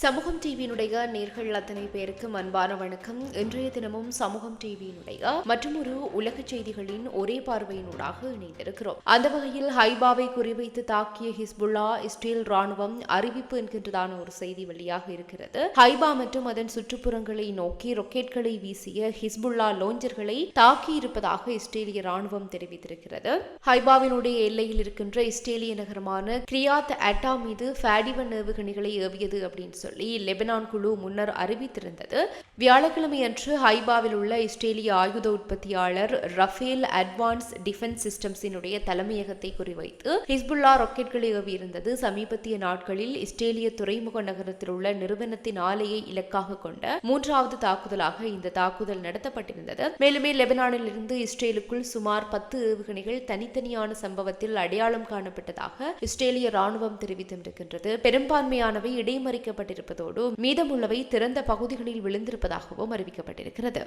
சமூகம் டிவியினுடைய நேர்கள் அத்தனை பேருக்கும் அன்பான வணக்கம். இன்றைய தினமும் சமூகம் டிவியினுடைய மற்றொரு உலக செய்திகளின் ஒரே பார்வையினூடாக இணைந்திருக்கிறோம். அந்த வகையில் ஹைபாவை குறிவைத்து தாக்கிய ஹிஸ்புல்லா இஸ்ரேல் ராணுவம் அறிவிப்பு என்கின்றதான ஒரு செய்தி வெளியாக இருக்கிறது. ஹைபா மற்றும் அதன் சுற்றுப்புறங்களை நோக்கி ராக்கெட்களை வீசிய ஹிஸ்புல்லா லோஞ்சர்களை தாக்கியிருப்பதாக இஸ்ரேலிய ராணுவம் தெரிவித்திருக்கிறது. ஹைபாவினுடைய எல்லையில் இருக்கின்ற இஸ்ரேலிய நகரமான கிரியாத் அட்டா மீது ஃபேடிவன் ஏவுகணைகளை ஏவியது அப்படின்னு சொல்லி லெபனான் குழு முன்னர் அறிவித்திருந்தது. வியாழக்கிழமை அன்று ஹைபாவில் உள்ள இஸ்ரேலிய ஆயுத உற்பத்தியாளர் ரஃபேல் அட்வான்ஸ் டிஃபென்ஸ் சிஸ்டம்ஸினுடைய தலைமையகத்தை குறிவைத்து ஹிஸ்புல்லா ராக்கெட்களை ஏவியிருந்தது சமீபத்திய நாட்களில் இஸ்ரேலிய துறைமுக நகரத்தில் உள்ள நிறுவனத்தின் ஆலையை இலக்காக கொண்ட மூன்றாவது தாக்குதலாக இந்த தாக்குதல் நடத்தப்பட்டிருந்தது. மேலுமே லெபனானில் இருந்து இஸ்ரேலுக்குள் சுமார் பத்து ஏவுகணைகள் தனித்தனியான சம்பவத்தில் அடையாளம் காணப்பட்டதாக இஸ்ரேலிய ராணுவம் தெரிவித்திருக்கின்றது. பெரும்பான்மையானவை இருப்பதோடு மீதமுள்ளவை திறந்த பகுதிகளில் விழுந்திருப்பதாகவும் அறிவிக்கப்பட்டிருக்கிறது.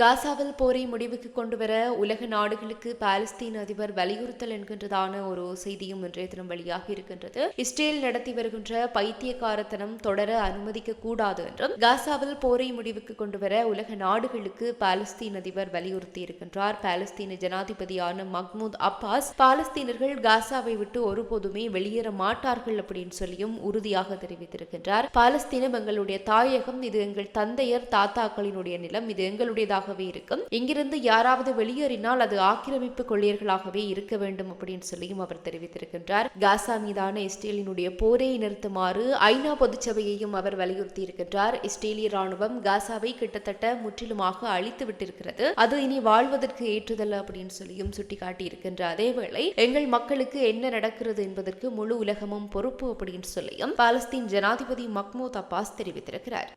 காசாவில் போரை முடிவுக்கு கொண்டுவர உலக நாடுகளுக்கு பாலஸ்தீன் அதிபர் வலியுறுத்தல் என்கின்றதான ஒரு செய்தியும் இன்றைய தினம் வெளியாக இருக்கின்றது. இஸ்ரேல் நடத்தி வருகின்ற பைத்தியக்காரத்தனம் தொடர அனுமதிக்க கூடாது என்றும் காசாவில் போரை முடிவுக்கு கொண்டுவர உலக நாடுகளுக்கு பாலஸ்தீன் அதிபர் வலியுறுத்தி இருக்கின்றார். பாலஸ்தீன ஜனாதிபதியான மஹ்மூத் அப்பாஸ் பாலஸ்தீனர்கள் காசாவை விட்டு ஒருபோதுமே வெளியேற மாட்டார்கள் அப்படின்னு சொல்லியும் உறுதியாக தெரிவித்திருக்கின்றார். பாலஸ்தீனம் எங்களுடைய தாயகம் இது எங்கள் தந்தையர் தாத்தாக்களினுடைய நிலம் இது எங்களுடையதாக கொள்ளையர்களாகவே இருக்கும். இங்கிருந்து யாராவது வெளியேறினால் அது ஆக்கிரமிப்பு கொள்ளையர்களாகவே இருக்க வேண்டும் அப்படின்னு சொல்லியும் அவர் தெரிவித்திருக்கின்றார். காசா மீதான இஸ்ரேலினுடைய போரை நிறுத்துமாறு ஐநா பொதுச்சபையையும் அவர் வலியுறுத்தி இருக்கின்றார் இஸ்ரேலிய ராணுவம் காசாவை கிட்டத்தட்ட முற்றிலுமாக அழித்து விட்டிருக்கிறது. அது இனி வாழ்வதற்கு ஏற்றுதல் அப்படின்னு சொல்லியும் சுட்டிக்காட்டி இருக்கின்ற அதேவேளை எங்கள் மக்களுக்கு என்ன நடக்கிறது என்பதற்கு முழு உலகமும் பொறுப்பு அப்படின்னு சொல்லியும் பாலஸ்தீன் ஜனாதிபதி மக்மூத் அப்பாஸ் தெரிவித்திருக்கிறார்.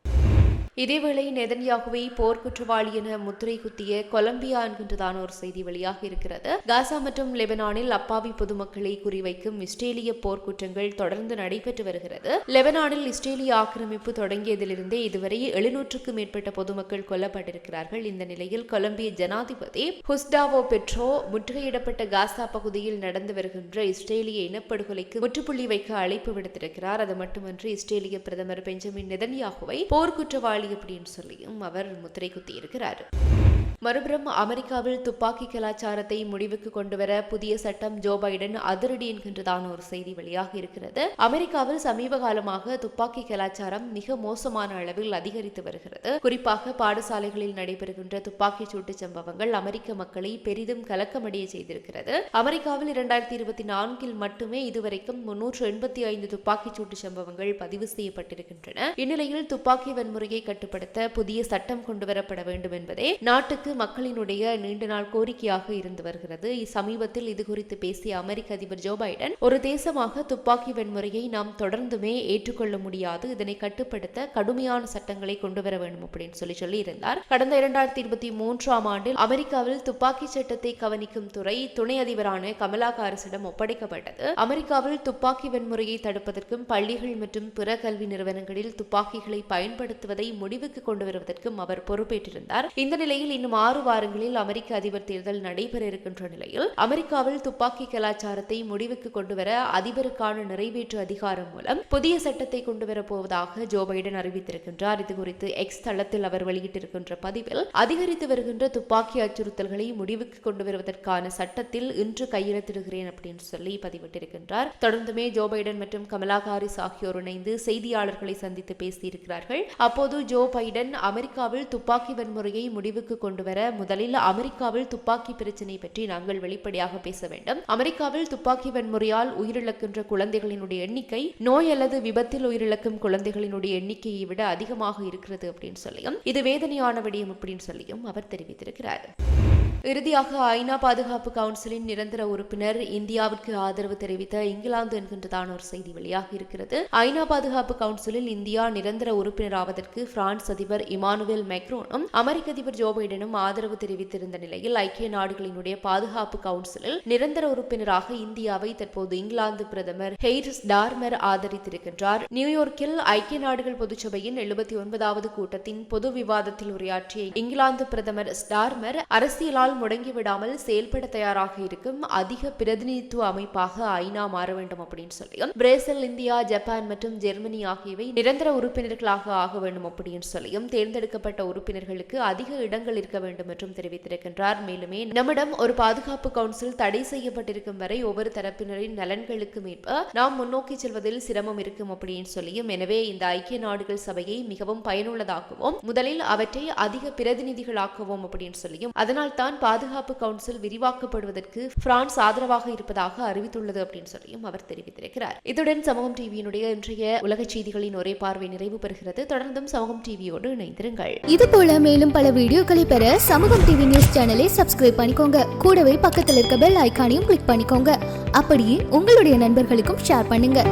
இதேவேளை நெதன்யாகுவை போர்க்குற்றவாளி என முத்திரை குத்திய கொலம்பியா என்கின்றதான ஒரு செய்தி வெளியாக இருக்கிறது. காசா மற்றும் லெபனானில் அப்பாவி பொதுமக்களை குறிவைக்கும் இஸ்ரேலிய போர்க்குற்றங்கள் தொடர்ந்து நடைபெற்று வருகிறது. லெபனானில் இஸ்ரேலிய ஆக்கிரமிப்பு தொடங்கியதிலிருந்தே இதுவரை எழுநூற்றுக்கும் மேற்பட்ட பொதுமக்கள் கொல்லப்பட்டிருக்கிறார்கள். இந்த நிலையில் கொலம்பிய ஜனாதிபதி ஹுஸ்டாவோ பெட்ரோ முற்றுகையிடப்பட்ட காசா பகுதியில் நடந்து வருகின்ற இஸ்ரேலிய இனப்படுகொலைக்கு முற்றுப்புள்ளி வைக்க அழைப்பு விடுத்திருக்கிறார். அது மட்டுமன்றி இஸ்ரேலிய பிரதமர் பெஞ்சமின் நெதன்யாகுவை போர்க்குற்றவாளி அப்படின்னு சொல்லியும் அவர் முத்திரை குத்தி இருக்கிறார். மறுபுறம் அமெரிக்காவில் துப்பாக்கி கலாச்சாரத்தை முடிவுக்கு கொண்டுவர புதிய சட்டம் ஜோ பைடன் அதிரடி என்கின்றதான ஒரு செய்தி வெளியாக இருக்கிறது. அமெரிக்காவில் சமீப காலமாக துப்பாக்கி கலாச்சாரம் மிக மோசமான அளவில் அதிகரித்து வருகிறது. குறிப்பாக பாடசாலைகளில் நடைபெறுகின்ற துப்பாக்கி சூட்டு சம்பவங்கள் அமெரிக்க மக்களை பெரிதும் கலக்கமடைய செய்திருக்கிறது. அமெரிக்காவில் இரண்டாயிரத்தி இருபத்தி நான்கில் மட்டுமே இதுவரைக்கும் முன்னூற்று எண்பத்தி ஐந்து துப்பாக்கி சூட்டு சம்பவங்கள் பதிவு செய்யப்பட்டிருக்கின்றன. இந்நிலையில் துப்பாக்கி வன்முறையை கட்டுப்படுத்த புதிய சட்டம் கொண்டுவரப்பட வேண்டும் என்பதே நாட்டுக்கு நாட்டு மக்களினுடைய நீண்ட நாள் கோரிக்கையாக இருந்து வருகிறது. சமீபத்தில் இது குறித்து பேசிய அமெரிக்க அதிபர் ஜோ பைடன் ஒரு தேசமாக துப்பாக்கி வன்முறையை நாம் தொடர்ந்துமே ஏற்றுக்கொள்ள முடியாது. இதனை கட்டுப்படுத்த கடுமையான சட்டங்களை கொண்டு வர வேண்டும் அப்படின்னு சொல்லி சொல்லி இருந்தார் கடந்த இரண்டாயிரத்தி இருபத்தி மூன்றாம் ஆண்டில் அமெரிக்காவில் துப்பாக்கி சட்டத்தை கவனிக்கும் துறை துணை அதிபரான கமலா காரிசிடம் ஒப்படைக்கப்பட்டது. அமெரிக்காவில் துப்பாக்கி வன்முறையை தடுப்பதற்கும் பள்ளிகள் மற்றும் பிற கல்வி நிறுவனங்களில் துப்பாக்கிகளை பயன்படுத்துவதை முடிவுக்கு கொண்டு வருவதற்கும் அவர் பொறுப்பேற்றிருந்தார். இந்த நிலையில் இன்னும் ஆறு வாரங்களில் அமெரிக்க அதிபர் தேர்தல் நடைபெற இருக்கின்ற நிலையில் அமெரிக்காவில் துப்பாக்கி கலாச்சாரத்தை முடிவுக்கு கொண்டுவர அதிபருக்கான நிறைவேற்று அதிகாரம் மூலம் புதிய சட்டத்தை கொண்டுவரப் போவதாக ஜோ பைடன் அறிவித்திருக்கின்றார். இதுகுறித்து எக்ஸ் தளத்தில் அவர் வெளியிட்டிருக்கின்ற பதிவில் அதிகரித்து வருகின்ற துப்பாக்கி அச்சுறுத்தல்களை முடிவுக்கு கொண்டு வருவதற்கான சட்டத்தில் இன்று கையெழுத்திடுகிறேன் அப்படின்னு சொல்லி பதிவிட்டிருக்கின்றார். தொடர்ந்துமே ஜோ பைடன் மற்றும் கமலா ஹாரிஸ் ஆகியோர் இணைந்து செய்தியாளர்களை சந்தித்து பேசியிருக்கிறார்கள். அப்போது ஜோ பைடன் அமெரிக்காவில் துப்பாக்கி வன்முறையை முடிவுக்கு கொண்டு வர முதலில் அமெரிக்காவில் துப்பாக்கி பிரச்சினை பற்றி நாங்கள் வெளிப்படையாக பேச வேண்டும். அமெரிக்காவில் துப்பாக்கி வன்முறையால் உயிரிழக்கின்ற குழந்தைகளினுடைய எண்ணிக்கை நோய் அல்லது விபத்தில் உயிரிழக்கும் குழந்தைகளினுடைய எண்ணிக்கையை விட அதிகமாக இருக்கிறது அப்படின்னு சொல்லியும் இது வேதனையான விடயம் அப்படின்னு சொல்லியும் அவர் தெரிவித்திருக்கிறார். இறுதியாக ஐநா பாதுகாப்பு கவுன்சிலின் நிரந்தர உறுப்பினர் இந்தியாவிற்கு ஆதரவு தெரிவித்த இங்கிலாந்து என்கின்றதான ஒரு செய்தி வெளியாக இருக்கிறது. ஐநா பாதுகாப்பு கவுன்சிலில் இந்தியா நிரந்தர உறுப்பினராவதற்கு பிரான்ஸ் அதிபர் இமானுவேல் மெக்ரோனும் அமெரிக்க அதிபர் ஜோ பைடனும் ஆதரவு தெரிவித்திருந்த நிலையில் ஐக்கிய நாடுகளினுடைய பாதுகாப்பு கவுன்சிலில் நிரந்தர உறுப்பினராக இந்தியாவை தற்போது இங்கிலாந்து பிரதமர் ஹெய்ரிஸ் டார்மர் ஆதரித்திருக்கின்றார். நியூயார்க்கில் ஐக்கிய நாடுகள் பொதுச்சபையின் எழுபத்தி ஒன்பதாவது கூட்டத்தின் பொது விவாதத்தில் உரையாற்றிய இங்கிலாந்து பிரதமர் ஸ்டார்மர் அரசியலால் அரசால் முடங்கிவிடாமல் செயல்பட தயாராக இருக்கும் அதிக பிரதிநிதித்துவ அமைப்பாக ஐநா மாற வேண்டும் அப்படின்னு சொல்லியும் பிரேசில் இந்தியா ஜப்பான் மற்றும் ஜெர்மனி ஆகியவை நிரந்தர உறுப்பினர்களாக ஆக வேண்டும் அப்படின்னு சொல்லியும் தேர்ந்தெடுக்கப்பட்ட உறுப்பினர்களுக்கு அதிக இடங்கள் இருக்க வேண்டும் என்றும் தெரிவித்திருக்கின்றார். மேலுமே நம்மிடம் ஒரு பாதுகாப்பு கவுன்சில் தடை செய்யப்பட்டிருக்கும் வரை ஒவ்வொரு தரப்பினரின் நலன்களுக்கு ஏற்ப நாம் முன்னோக்கி செல்வதில் சிரமம் இருக்கும் அப்படின்னு சொல்லியும் எனவே இந்த ஐக்கிய நாடுகள் சபையை மிகவும் பயனுள்ளதாகவும் முதலில் அவற்றை அதிக பிரதிநிதிகளாக்கவும் அப்படின்னு சொல்லியும் அதனால் தான் பாதுகாப்பு கவுன்சில் விரிவாக்கப்படுவதற்கு பிரான்ஸ் ஆதரவாக இருப்பதாக அறிவித்துள்ளது அப்படின்னு சொல்லியும் அவர் தெரிவித்திருக்கிறார். இத்துடன் சமூகம் டிவியினுடைய இன்றைய உலக செய்திகளின் ஒரே பார்வை நிறைவு பெறுகிறது. தொடர்ந்தும் சமூகம் டிவியோடு இணைந்திருங்கள். இது போல மேலும் பல வீடியோக்களை பெற சமூகம் டிவி நியூஸ் சேனலை சப்ஸ்கிரைப் பண்ணிக்கோங்க. கூடவே பக்கத்தில் இருக்க பெல் ஐகானையும் கிளிக் பண்ணிக்கோங்க. அப்படியே உங்களுடைய நண்பர்களுக்கும் ஷேர் பண்ணுங்க.